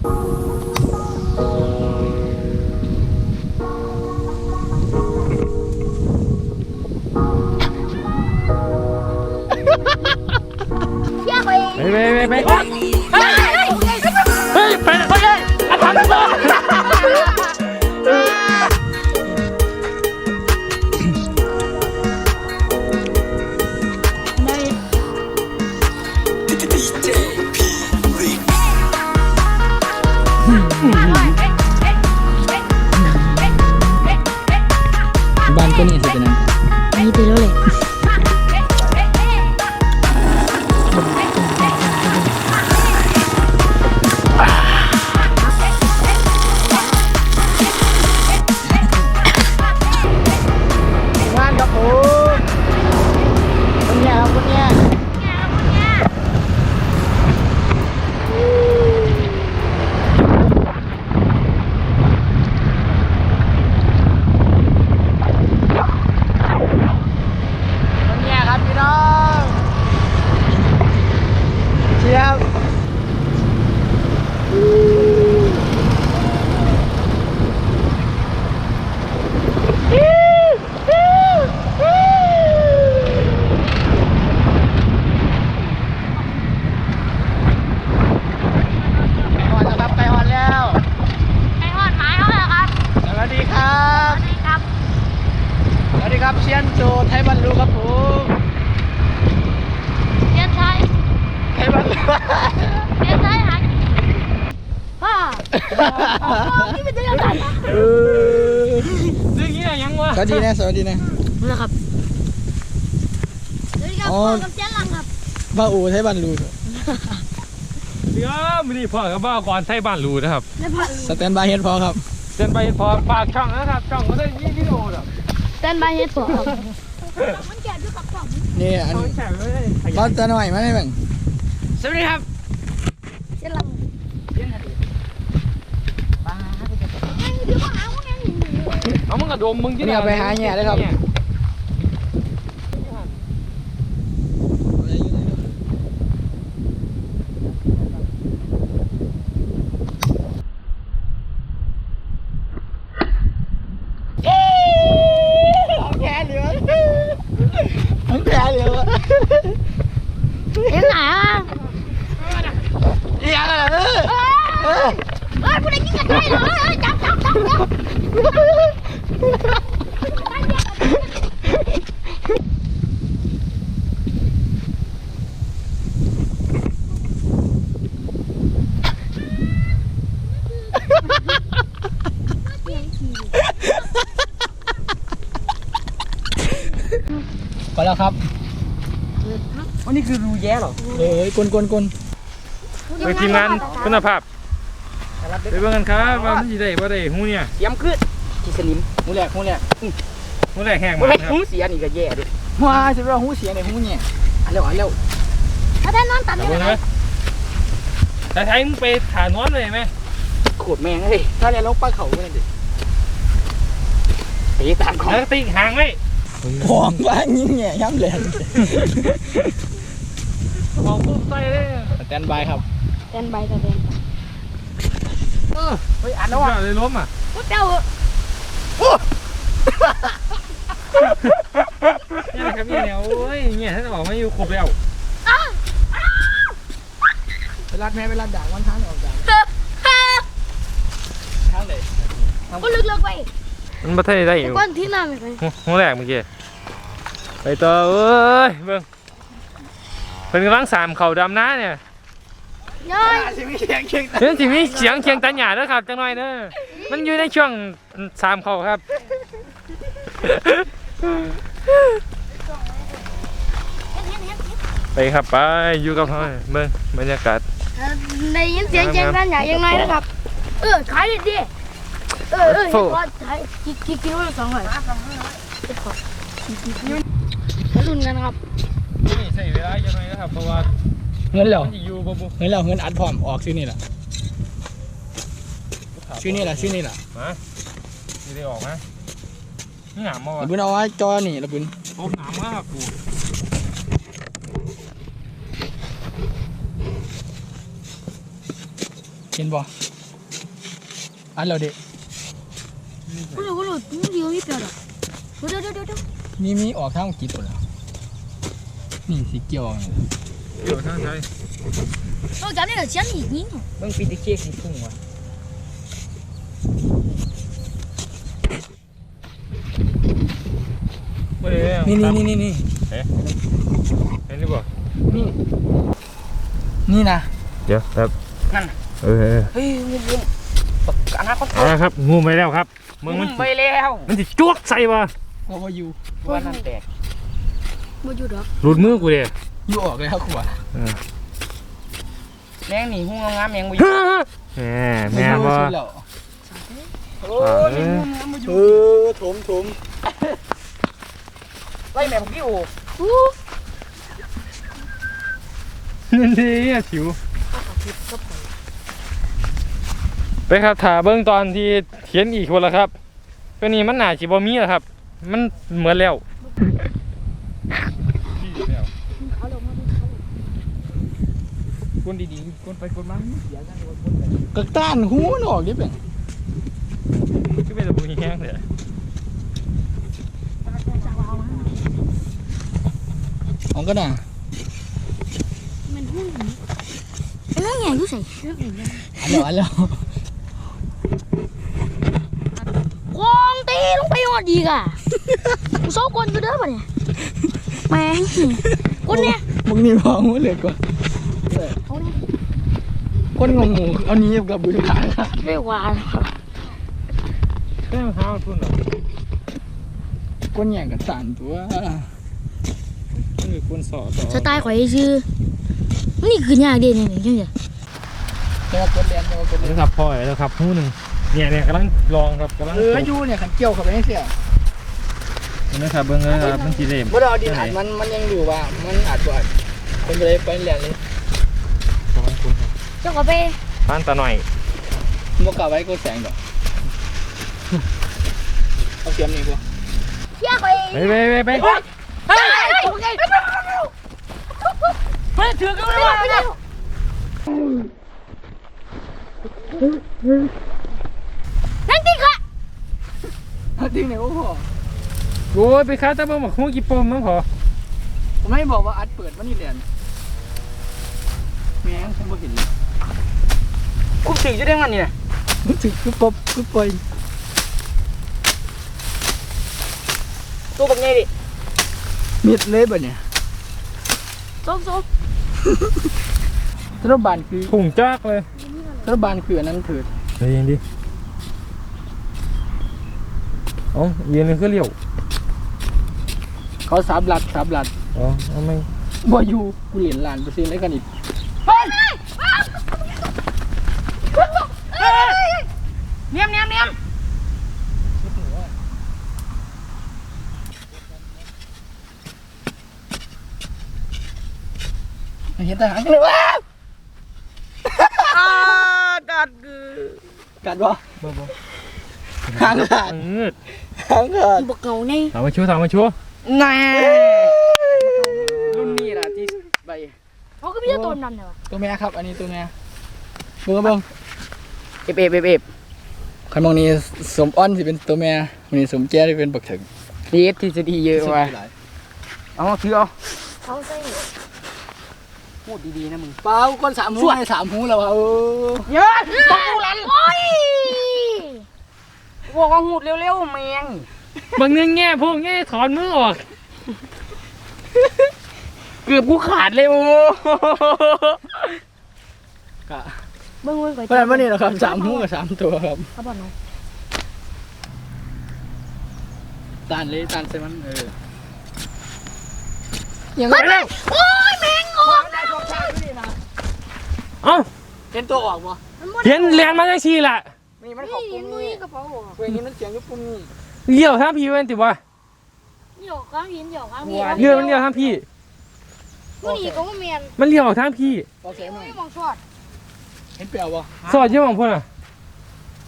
เชี่ยไนี่เป็นเรื่องอะไรเออซึ่งเงี้ยยังวะสวัสดีนะสวัสดีนะนี่ครับสวัสดีครับอ๋อพ่อกับเจ้าลังครับบ้าอูไทยบรรลุเดี๋ยวไม่ได้พ่อกับบ้าก่อนใช้บ้านรูนะครับในผัดสแตนบายเฮดพอครับเดินไปพอฝากช่องนะครับช่องก็ได้ยี่วิดีโอแบบเต้นใบเฮ็ดตัวครับมันแก่ด้วยกับของนี่อันเขาแข่งไม่ได้ขยัก็นจะหน่อยมาได้แบ่งสวัสดีครับ เจ้าลังไอ้เดี๋ยวมาหาว่าไงหนู เอามึงกระดมมึงที่นี่เอาไปหาแง่เลยครับแพ้เหลือทั้งแพ้เหลือ เอ็งไหนอะ เอียงอะไรเออเออ เฮ้ยผู้ใดยิงกันได้เหรอเฮ้ยจับจับจับจับ พอแล้วครับ วันนี้คือรูแย่หรอเอ้ยกลนกลกลไปทีมงานคุณภาพไปเบิ่งกันครับว่ามันสิได้บ่ได้หูเนี่ยเสียมขึ้นที่สนิมหูแหลกหูแหลกหูแรกแห้งบ่มาได้ครับหูเสียนี่ก็แย่ดิว้าจะว่าหูเสียงในหูเนี่ยอันเร็วอันเร็วถ้าท่านนอนตัดแต่ยังเบิ่งไงนะแต่ไทยมึงไปถานอนเลยไหมโคตรแม่งเลยถ้าเรียนลงปลาเขาเนี่ยดิตีตามของแล้วติห่างไว้ของว่ายิ่งแง่ย่ำแหลน ของปุ๊บใส่เลยสแตนบายครับเต้นใบตะเดนเฮ้ยอันแล้แล้ววว่าอะเลยล้มอะพุทธเจ้านี่นะครับนี่เนี่ยโอ้ยเนี่ยท่านบอกมาอยู่ครบแล้วไปรัดแม่ไปรัดด่างวันท้างออกด่างทางไหนก็ลึกๆไปมันบ่ทันได้อแต่ยู่ก้อนที่น้ำไปหูแรกเมื่อกี้ไปต่อเอ้ยเบิ่ง เพิ่นกำลังสามเข่าดำน้าเนี่ยย่อยสิมีเสียงเคียงเดี๋ยวสิมีเสียงเคียงตันหยาเด้อครับจังหน่อยเด้อมันอยู่ในช่วงสามเข่าครับ ไปครับไปอยู่กับเฮาเบิ่งบรรยากาศ ได้ยินเสียงเจงกันอย่างยังไงนะครับ เออขายดิดิเออเออโถ่พอขายกี่กี่กิโลละสองร้อยรุ่นกันครับนี่ใช้เวลาจังหน่อยนะครับเพราะว่าเงินเหรอมันสิอยู่บ่บ่เงินเหรอเงินอัดพร้อมออกชื่อนี่แหละชื่อนี่แหละชื่อนี่แหละมาสิได้ออกมานี่หนามมาว่ะบุญเอาไว้จอนี่ละบุญโอ้หนามมากกูเห็นบ่อันเราเด็กกูรู้กูรู้มึงดีกว่ามีเปล่าหรอกเดี๋ยวเดี๋ยวเดี๋ยวเดี๋ยวมีมีออกทางกี่ตัวแล้ว นี่สีเกี่ยวเดี๋ยวทางไทยเราจับนี่เหรอเชียนอีกนิดหนึ่งเบิ่งปีติเค้กสิพุ่งวะนี่นี่นี่นี่เห็นหรือเปล่านี่นี่นะเดี๋ยวครับนั่นเออเออเฮ้ยงูเลี้ยงบักอนาคตเอาละครับงูไปแล้วครับมึงมันไปแล้ว มันจะจวกใส่วะว่าว่าอยู่ว่านั่นแตก มาอยู่ดอกหลุดมือกูเลยอยู่ออกเลยครับขวาแมงนี่หูงามๆแมงบ่อยู่แหมแม่บ่โอ้ยนี่หูงามบ่อยู่เออถมถมไล่แม่พวกพี่โอ้อู้นั่นดีอะถิวไปครับถ่าเบื้องตอนที่เขียนอีกคนละครับก็นี่มันหนาจิบมีแล้วครับ มันเหมือนแล้ว เขาลงมา ค นดีๆคนไปคนมาเสียกันคนคนเลยกระต้านหูมันออกดิเป็นก็เป็นตะบูแห้งเลยออกก็น่ะมันหุ้นไอ้น้องใหญ่กูใส่เชือกอย่างเงี้ยอันแล้วอันแล้วกองตีลงไปหอดดีก่ะกูโซ่กลอยู่เด้อป่ะเนี่ยแม่งคนเนี่ยมึงนี่พอหูเหลือก่อนเขาเนี่ย คนงงหูเอานี้กับบุญขาดเรียกว่าครับแค่ข้าวพุ่นเหรอคนแย่งกับสานตัวนี่คุณสอสอสไตล์ข่อยชื่อนี่คือยากเด่นนี่จังซี่แต่ว่าคนเรียนแต่ว่าคนเรียนแล้วครับพ่อแล้วครับหูหนึ่งเนี่ยเนี่ยกำลังลองครับกำลังเอออยู่เนี่ยขันเกี่ยวเข้าไปให้เสียนะครับเบิ้งเลยครับมันสีเหลมเมื่อเราดินอัดมันมันยังอยู่ว่ามันอัดกว่าคนไปเลยไปเรียนเลยขอบคุณครับ เจ้าก็ไปบ้านตาหน่อยมกกะไว้ก็แสงดอกเอาเสียมนี่กูเที่ยไปไปไปไปไปเฮ้ยเฮ้ยเฮ้ยเฮ้ยถือกันเลยนั่นติค่ะเอาจริงเนี่ยโอ้โหโอ้ยไปค้าตะเบิ้งหมกหูกี่ปมมั้งพอผมไม่บอกว่าอัดเปิดมันนี่เรียนแม่งผมบ่เห็นเลย คุบถึงจะได้มันนี่นะรู้สึกคือปบคือปล่อยตัวบักใหญ่ดิมิดเลยบ่เนี่ยส้มส้มรัฐบาลคือถุงจักเลยรัฐบาลคืออันนั้นเถิดเฮ้ยยังดิเอ๋อเย็นเลยคือเลี้ยวเขาสาบลัดสาบลัดอ๋อเอาไม่บ่อยู่กูเหรียญล้านเปอร์เซ็นต์แล้วกันอีกเนียมเนียมเนียม เห็นทหารกันเลยว้าอ่ากัดคือกัดบ่หางขาดเงืดหางขาดบอกเก่าไงถามมาชัวร์ถามมาชัวร์แน่รุ่นนี้ล่ะที่ใบเขาก็ไม่ได้ต้นนั่นเลยวะตัวแม่ครับ อันนี้ตัวแม่เบิ่งเบิ่งเอฟเอฟเอฟเอฟคันมองนี้สมอ้อนสิเป็นตัวแม่มันนี้สมแจ้ที่เป็นบักถึงดีเอฟทีจะดีเยอะว่ะเอาถือเอาเขาใส่ พูดดีๆนะมึงเปล่าคนสามหูให้สามหูแล้วว่ะเออเยอะปักกูลันโอ้ยบอกว่าหูดเร็วๆแมงบางเนื้อแง่พวกแง่ถอนมือออก เกือบกูขาดเลยโอ้กะเบิ่งเบิ่งก่อนเพราะฉะนั้นวันนี้เราครับสามหูกับสามตัวครับเขาบอกน้องตานเลยตานใส่มันเออยังไงโอ้ยแมงออก เอ้าเห็นตัวออกบ่เห็นแลนมาจังซี่ล่ะนี่มันนี่เข้าเห็ปุ่นมมือนี่กระเป๋าอะเว้ยนี่มันเสียงอยู่ปุ่มนี่เลี้ยวทางพี่เว้นติว่านี่ออกข้างหินเดี๋ยวข้างพี่เลี้ยวมันเลี้ยวทางพี่มันนี่ก็ไม่เมียนมันเลี้ยวออกทางพี่บอกเสียงหน่อยไม่มองชอดเห็นเปล่าบ่สอดเยอะมองพ่นอะ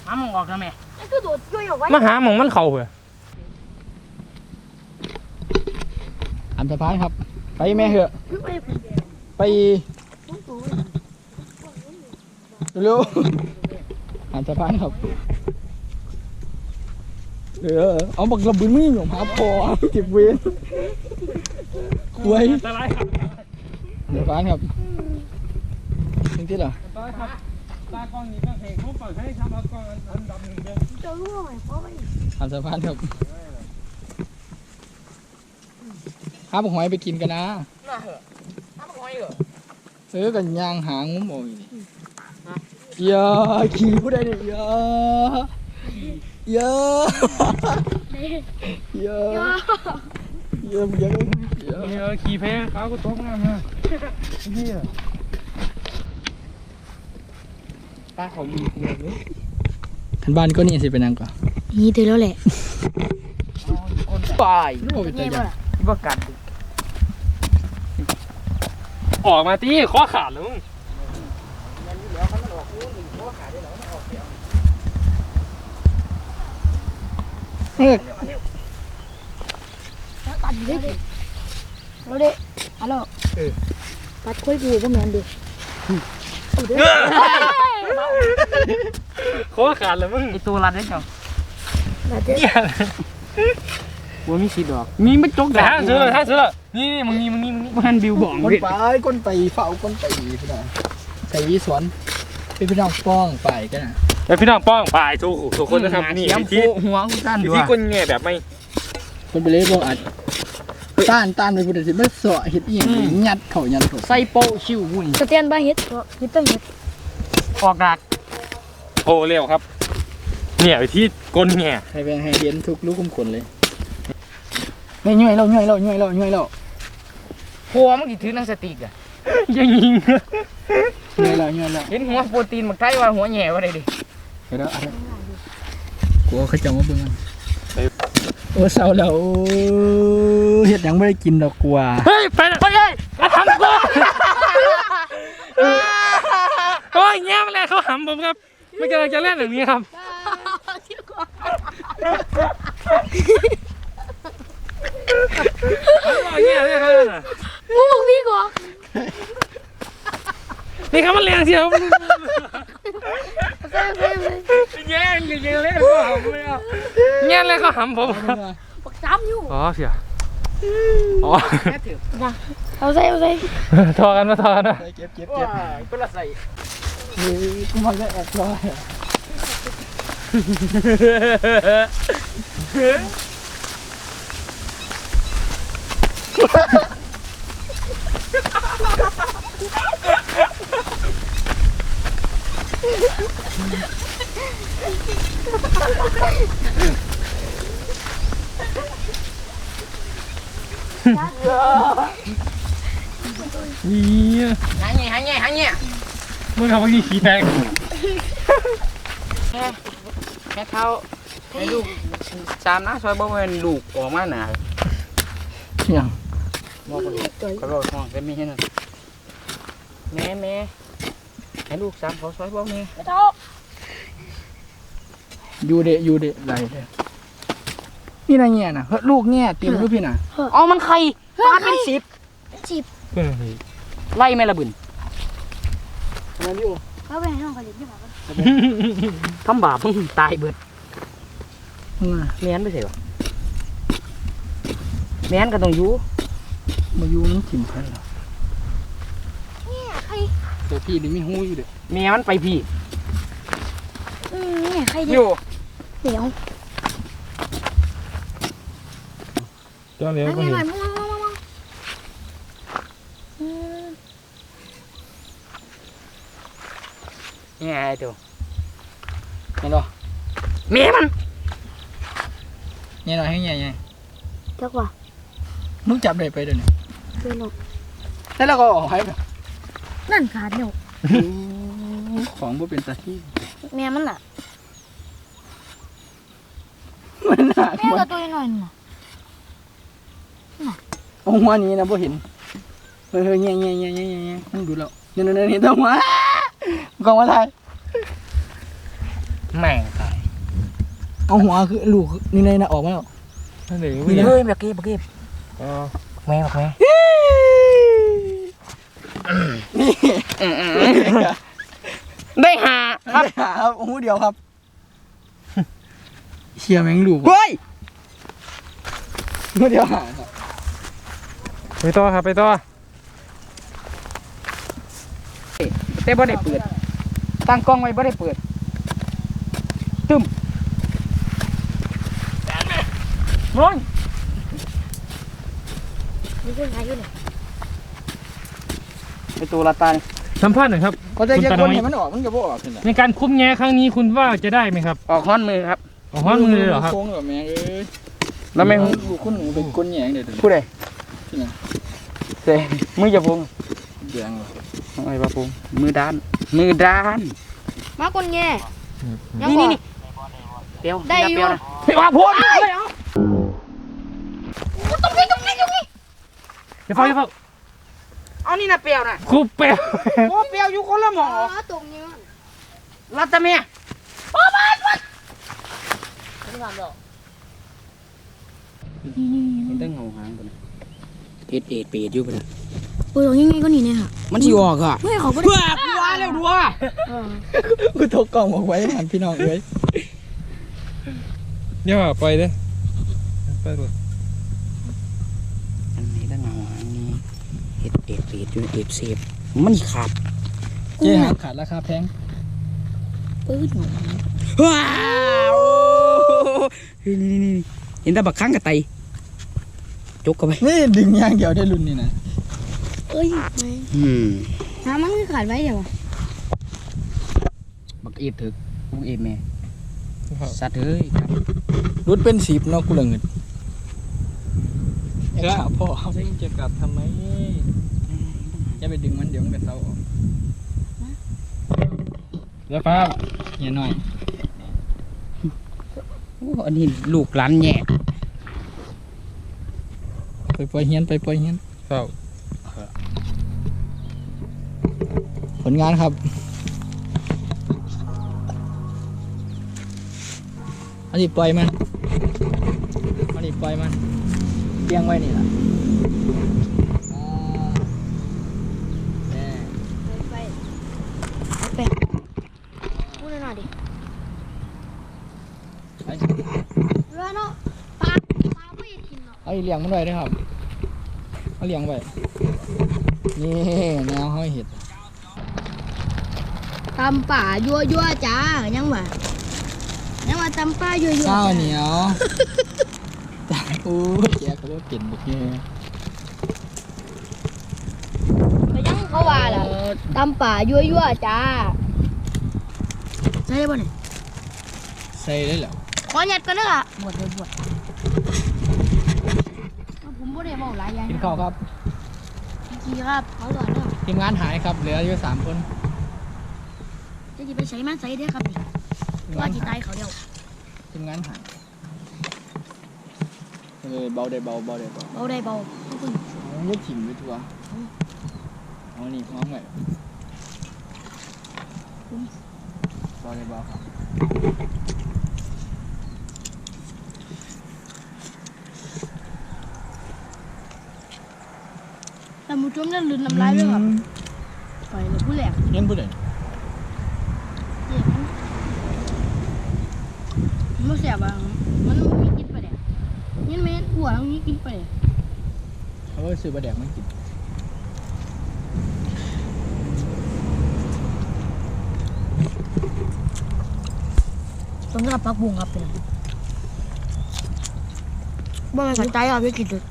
หามึงออกทำไมนั่นคือโดดช่วยออกไว้มาหาหมองมันเข่าเผื่ออันสะพานครับ ไปแม่เหอะไป เร็วๆอันสะพานครับเออเอาบักระบืนมึงหยงหาพอเก็บเวรควยอันตรายครับเดี๋ยวฟ้านครับจริงที่เหรออันตรายครับตากล้องนี้ก็เพลงเขาเปิดให้ทำเอากล้องอันดำหนึ่งเดียวเจ้ารู้ไหมเพราะไม่ทำสะพานครับหาบักหอยไปกินกันนะน่าเหอะทำหอยเหรอเออกันย่างหางงุ้มโอ้ยนี่ อย่าขี่ผู้ใดเนี่ยอย่าอย่าอย่าอย่าอย่าอย่าเออขี่เพลเขาก็ตกงามนะเฮียตาเขามีเงินนี่ทันบ้านก็นี่สิเป็นยังก่อนนี่ถือแล้วแหละตายโอ้ยใจนี่ใหญ่ป่ะว่ากัดออกมาตีข้อขาดแล้วมึง เออตัดดิเราเด้ฮัลโหลตัดคุยกูก็เหมือนดิข้อขาดแล้วมึงไอตัวรัดได้จังตัดเด้ว่ามีสีดอก มีไม่จกแต่ดาห้าซื้อเลยห้าซื้อเลยนี่นี่มึงนี่มึงนี่มึงนี่มันบิวบอกก้นไปก้นไปเฝ้าก้นไปพี่น้องใส่วีสวนเป็นพี่น้องป้องไปกันนะ แล้วพี่น้องป้องไปทุกทุกคนนะครับนี่เสียมวิธีโคหัวกูด้านวิด้วธียก้นแง่แบบไม่คนไปเลยบอกอัดต้านต้านไปพุทธศิลป์ไม่สอเห็ดอีหยังยัดเข่ายัดถูกใส่โปะชิววุ้ยสเตียนบ้าเฮ็ดก็เฮ็ดต้องเฮ็ดออกดักโอ้เร็วครับ เนี่ยวิธีก้นแง่ให้เป็นให้เห็นทุกลูกคุมขนเลยไม่ย่อยเราย่อยเราย่อยเราย่อยเราหัวมันกี่ถือหนังสติกอะยังยิงย่อยเราย่อยเราเห็นหัวโปรตีนมันใกล้ว่าหัวแหย่ว่าได้ดิ เห็นแล้วอะไรกลัวเขาจะมาเบิ่งกันโอ้เศร้าแล้วเห็ดหยังไม่ได้กินดอกกว่าเฮ้ยไปเลยไปเลยมาทำกูโอ้ยแง่มาแล้วเขาหำผมครับ ไม่กำลังจะเล่นอย่างนี้ครับแง่เลยครับงูพี่ก่อนนี่ครับมันแรงเชียวเซ่เซ่เซ่ แง่ยังยังเล่นก็หำเลยอะแง่เลยก็หำผมครับปักจ้ำอยู่อ๋อเสียอ๋อแค่ถือเอาเซ่เอาเซ่ทอกันมาทอกันนะเก็บเก็บว้าเก็บก็ละใส่เฮ้ยกูมันจะแอบลอย นี่หายแง่หายแง่หายแง่มึงทำเมื่อกี้ขี้แตกแม่เท้าให้ลูกสามนะซอยบ่เป็นลูกออกมาหนาอย่างบอกเขาเขาบอกห้องแต่ไม่เห็นนั่นแม่แม่ ให้ลูกสามเขาซอยบ่แม่ไม่ต้องอยู่เดะอยู่เดะไรเดะนี่นะเนี่ยนะเฮ้ยลูกเนี่ยเตรียมรูปพี่นะเอามันไข่ปลาเป็นสิบจีบไล่แม่ละบึนนั่นอยู่เขาไปให้น้องเขาเล่นที่บ้านทำบาปมึงตายเบิดมึงอะแม่นไปใช่ปะแม่นก็ต้องอยู่มาอยู่มันถิ่มใครเหรอเนี่ยใคร ตัวพี่นี่มีหูอยู่เด้อแม่มันไปพี่อืมเนี่ยใครอเด็กยู่เดี๋ยวเจ้าเลี้ยงนั่นก็ไงเห็หน่อยนมึงมึงมึงมึงอืมนี่ไอ้ตัวเห็นหรอแม่มันเนี่ยหน่อยให้เนี่ยเนี่ยเจ้าว่ามึงจับได้ไปเดี๋ยวนี้เดินออกแล้วเราก็ออกให้แบบ นั่นขาดเนี่ยของบ่เป็นตาที่แม่มันน่ะมันหนักแม่มัก็นตัวน้อยน่ะเอาหัวนี้นะบ่เห็นเฮ้ยเฮ้ยเงี้ยเงี้ยเงี้ยเงี้ยเงี้ยมึงดูแล้วเนี่ยเนี่ยเนี่ยต้องมากองมาไทยแม่งตายเอาหัวคือลูกนี่ในน่ะออกมาแล้วนั่นเองนี่นะเฮ้ยแบบกี้แบบกี้อ๋อแม่แบบแม่นี่ ได้หาครับครับหูเดียวครับเชียร์แมงลูกเฮ้ยเดี๋ยวหาครับไปต่อครับไปต่อแต่บ่ได้เปิด ตั้งกล้องไว้บ่ได้เปิด ตึมร้อน มีคนหายอยู่เนี่ย ไปตัวละตาสัมภาษณ์หน่อยครับเขาจะคุณแยกตาคน้นอยให้มันออกมันก็บ่ออกขึ้นแหละในการคุ้มแง่ครั้งนี้คุณว่าจะได้ไหมครับออกห้อนมือครับออกห้อนมือเลยเหรอครับโค้งแบบแมงเอ้ยแล้วแม่งลูกคนหนูเป็นก้นแหยงเด็ดผู้ใดที่ไหนเซ่มือจะพงแยงเหรอเอาไอ้บ่พงมือด้าน มือด้าน มาคนแง่ยังนี่ก่อนี่เปียวได้อยู่เปียวนะเฮ้ยว่าพูดตรงนี้ตรงนี้ตรงนี้อย่าเฝ้าอย่าเฝ้า เอานี่นะเปียวนะครูเปลวโอ้เปียวอยู่คนละหมออ๋อตรงนี้มันรัตตะเมียนี่นี่มันต้องเงาหางกันเอ็ดเอ็ดเปียอยู่ปะเปิดยังไงก็นี่เนี่ยค่ะ มันสิออกอะไม่เขาไม่ได้เพื่อกูว่าแล้วดูว่าเออกูทกกล่องออกไว้หันพี่น้องเอ้ยเดี๋ยวปล่อยเลยไปรถอันนี้ต้องเงาหางนี่ เอ็ดเอ็ดเปียอยู่เอ็ดเสียบมันขาดเจ๊หาขาดราคาแพงปื้ดหนูว้าวเฮ้ยนี่นี่นี่เห็นแต่บักข้างกับไตจกเข้าไปนี่ดึงยางเดียวได้รุ่นนี่นะเอ้ยไม่อืมน้ำมันคือขาดไว้เดี๋ยวอะบักเอ็ดถึกบักเอ็ดแม่สัตว์เอ้ยครับรุ่นเป็นสิบเนาะกูละเงิน เอ้าพ่อเพิ่งจะกลับทำไมจะไปดึงมันเดี๋ยวมันก็เศร้าออกเดี๋ยวฟ้าเฮียหน่อยโอ้อันนี้ลูกหลานแย่ไปปล่อยเฮียนไปปล่อยเฮียนเฝ้าผลงานครับอันนี้ปล่อยมันอันนี้ปล่อยมัน ลี้ยงไว้นี่ล่ะอ่าแน่ไปไปพูดหน่อยดิไอ้เรือเนาะปลาปลาไม่กินเนาะเอาอีเลี้ยงมันไว้ด้วยครับเอาเลี้ยงไว้นี่แนวเขาเห็ดตำป่ายั่วยั่วจ้ายังวะยังว่าตำป่ายั่วยั่วข้าวเหนียว จ้าอู้แกก็ว่าเปลี่ยนบุกเนี่ยก็ยังเขาว่าล่ะตำป่ายั่วยั่วจ้าใช่ได้ป่ะเนี่ยใส่ได้เหรอขอหยัดกันนะค่ะบวชเลยบวชผมบ่ได้บอกหลายอย่างกินข้าวครับกี่ครับเขาก่อนเนาะทีมงานหายครับเหลืออยู่สามคนจะจะไปใช้มันใช้ได้ครับนี่ทีมว่างานจีหาตายยเขาเดียวทีมงานหาย เออเบาได้เบาเบาได้เบาเบาได้เบาทุกคนเอาเยอะถิ่มไปทัวเอานี่ห้องไว้เบาได้เบาครับแต่หมูจุ่มนั่นลืนน้ำลายด้วยครับไปเลยผู้แหลกเล่นผู้ใดเจ็บมันมันเสียบอะมัน นี่แม่นอ้วนมีกินไปเดี๋ยวเขาก็ซื้อปลาแดกมากินต้นกระปักบุงครับเป็นบ่มันขัดใจอะพี่กินเลย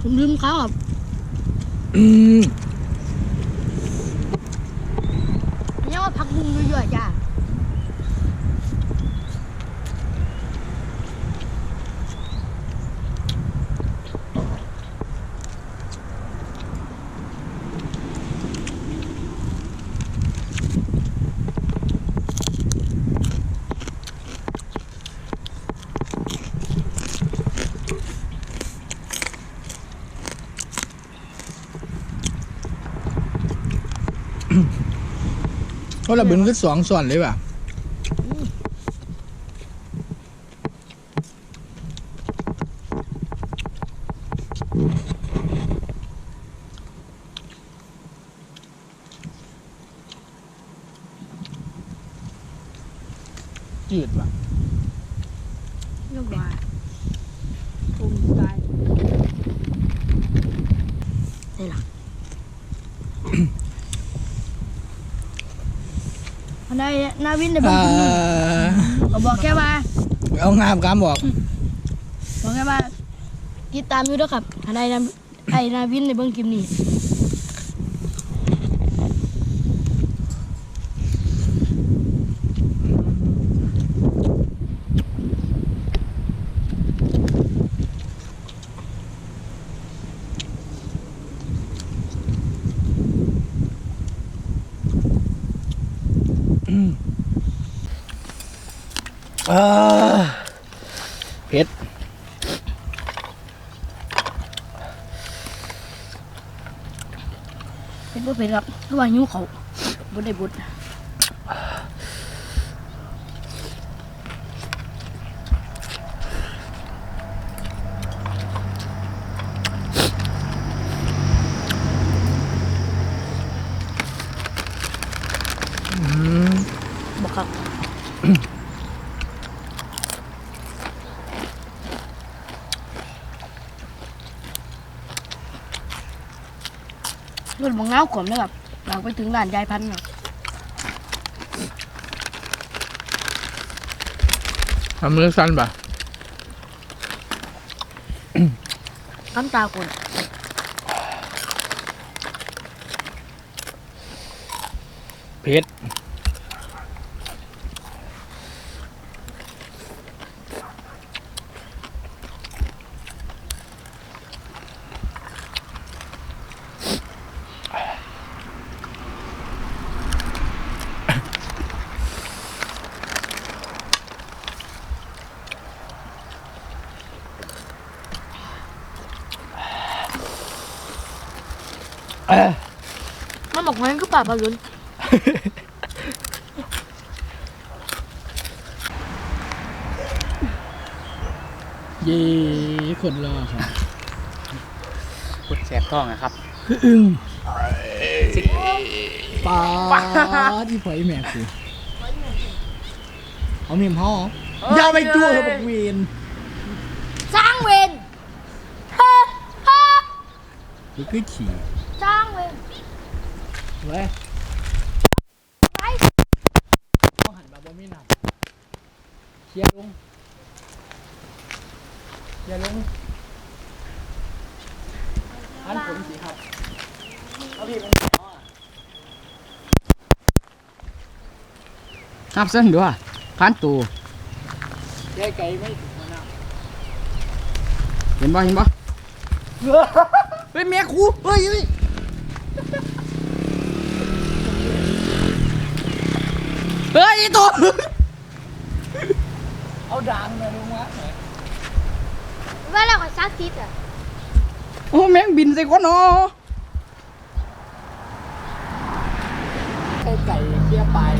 ผมลืมเขาอะอืม เนี่ยว่าพักบุงเยอะๆจ้า เขาระเบิดขึ้นสองส่วนเลยป่ะ จืดว่ะ เรียบร้อยผมตายได้ละ อันใดนา วินได้เบิ่งอ่าคลิปนี้ก็บอกแค่ว่าเอางามกามบอกบอกแค่ว่าติดตามอยู่เด้วยครับอันใดนาไอ้นาวินในเบิ้งคลิปนี้ อ่าเผ็ด เป็นบ่เป็นค รับเพราะว่าหิวเขาวบ่ได้บุดบอกครับรถบางเงาขมนะครับ หลังไปถึงด่านยายพันธุ์น่ะทำมือสั้นป่ะน้ำตาคนเผ็ดเอ้ย มันบอกว่าคือป่าปลาลุนเย่คนรอครับพุดแสบท้องนะครับอึ้งปลาที่ไฟแม่คือเอาเมียมห่ออย่าไปจั่วเถอะบอกเวนสร้างเวรเฮ้เฮ้หรือคือขี่สร้างเวร เว้ยไปต้องหันมาบ่มีน้ำเคลียร์ลงเคลียร์ลงอันผมสิครับเอาพี่เป็นหมออะนับเส้นด้วยพันตูยายไก่ไม่ถึงมาน้ำเห็นบ่เห็นบ่เฮ้ยแม่ครูเฮ้ยเฮ้ย เฮ้ยตัวเอาด่างมาลงมาหน่อยว่าเราก็ซักทิศอะโอ้แม่งบินใส่คนเนาะไก่ไก่เคลียร์ปลาย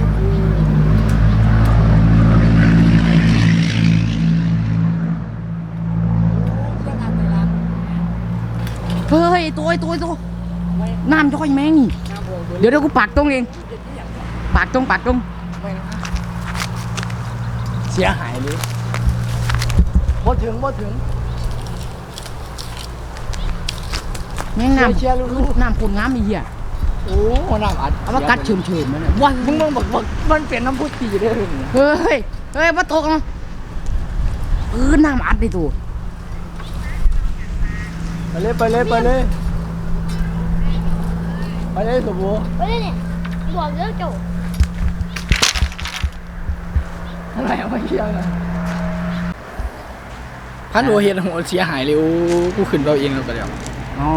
คือเฮ้ยตัวไอ้ตัวไอ้ตัวน้ำจ้อยแม่งนี่น้ำโรงเดี๋ยวเดี๋ยวกูปักตรงเองปากตรงปากตรง ไม่นะ เสียหายเลยบ่ถึงบ่ถึง แม่งน้เชียร์ลูกำน้ำปูนงามไอ้เหี้ยโอ้น้ำอัดเอามากัดเฉิมเฉิมมันวันมึงมึงบอกว่ามันเป็นน้ำพุตีได้เลยเฮ้ยเฮ้ยมาตกเนาะเออน้ำอัดในตัวไปเลยไปเลยไปเลยไปเลยสมบูรณ์ไปเลย อกเลิกโจอะไรเอามาเชียร์นะพันโอเฮ็ดหัวเสียหายเลยโอ้กูขึ้นเราเองแล้วไปแล้วอ๋อ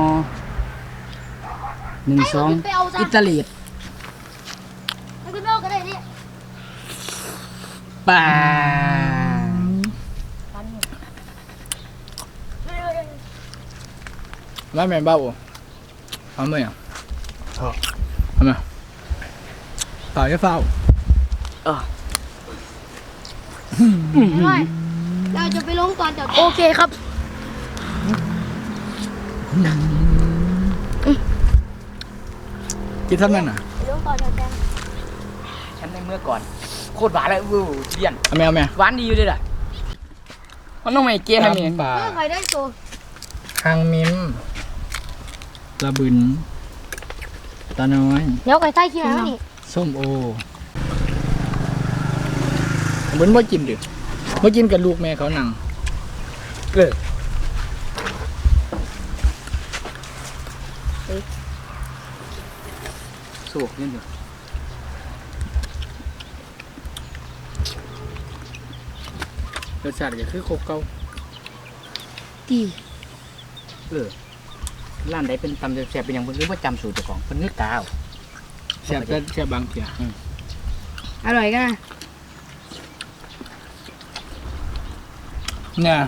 หนึ่งสองไปเอาซะอิตาลีมันก็เลิกก็ได้เนี่ยป่ามาแม่บ้าบ่ทำไมอะทำไมต่อยก็เฝ้า ไม่เราจะไปลงตอนจอดโอเคครับกินเท่านั้นน่ะไปลงตอนจอดแจ้งฉันในเมื่อก่อนไโคตรหวานเลยอู้เยี่ยนเอาแมวแม่หวานดีอยู่เลยล่ะมันต้องไม่เกลี่ยให้มีปลาเมื่อใครได้โซคางมิมปลาบึนตาน้อยเดี๋ยวไก่ใต้ขี้ไหนนี่ส้มโอ เหมือนว่ากินดิว่ากินกับลูกแม่เขานั่งเออสู้นี่อยู่รสชาติก็คือโคกเก่าดีเออร้านใดเป็นตำแซ่บๆเป็นอย่างเพิ่นคือว่าจำสูตรเจ้าของเพิ่นนึกกาวแซ่บแต่แซ่บบางเทียอร่อยกันนะ เนี่ย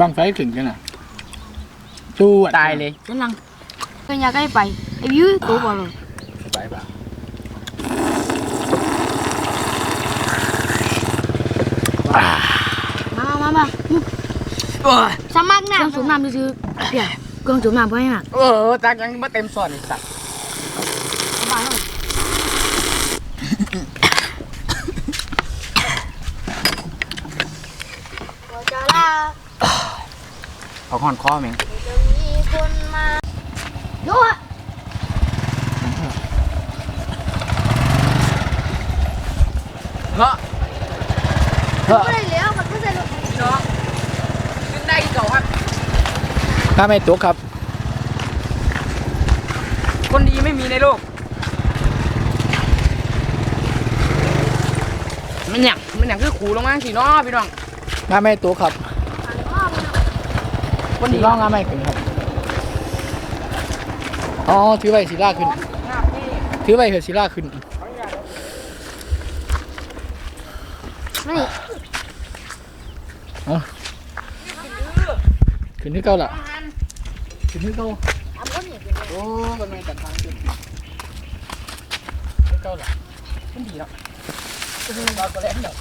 บางไฟขึ้นกันน่ะจูดตายเลยฉันลังเป็นอยากให้ไปไอ้ยื้อตัวบอลเลยไปปะมามามาเออสมัครน้ำสูบน้ำซื้อเดี๋ยวเครื่องสูบน้ำเพื่อให้หนักเออตากยังมาเต็มส่วนไอ้สัตว์ บ้านเราจะลา เอา หอนคอแม่งจะมีคนมาโย่อะเนาะไม่ได้แล้วมันไม่ใช่รถพี่น้องขึ้นได้อีกเก่าครับถ้าไม่ตัวครับ คนดีไม่มีในโลก มันหยังมันหยังคือขู่ลงมาสิเนาะพี่น้องถ้าไม่ตัวครับ คนสีดีร่องน้ำไม่ขึ้นครับอ๋อถือไว้สีล่าขึ้น ถือไว้เถอะสีล่าขึ้นนี่ขึ้นที่เก้าละขึ้นที่เก้าโอ้มันไม่ตัดทางขึ้นเก้าละคนดีเนาะเราก็เล่นเนาะ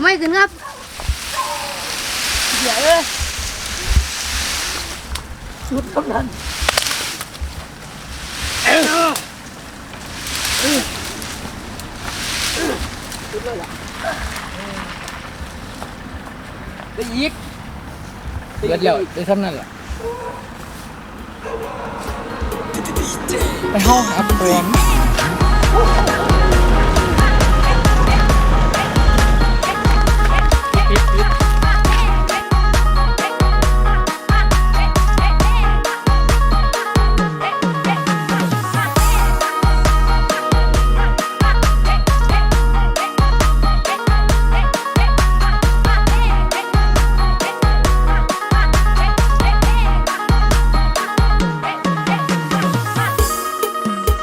ไม่ขึ้นครับเดี๋ยวเอ้ยได้อีกเดือดแล้วได้ซ้ำนั่นแหละ ไปห้องอัพเฟรม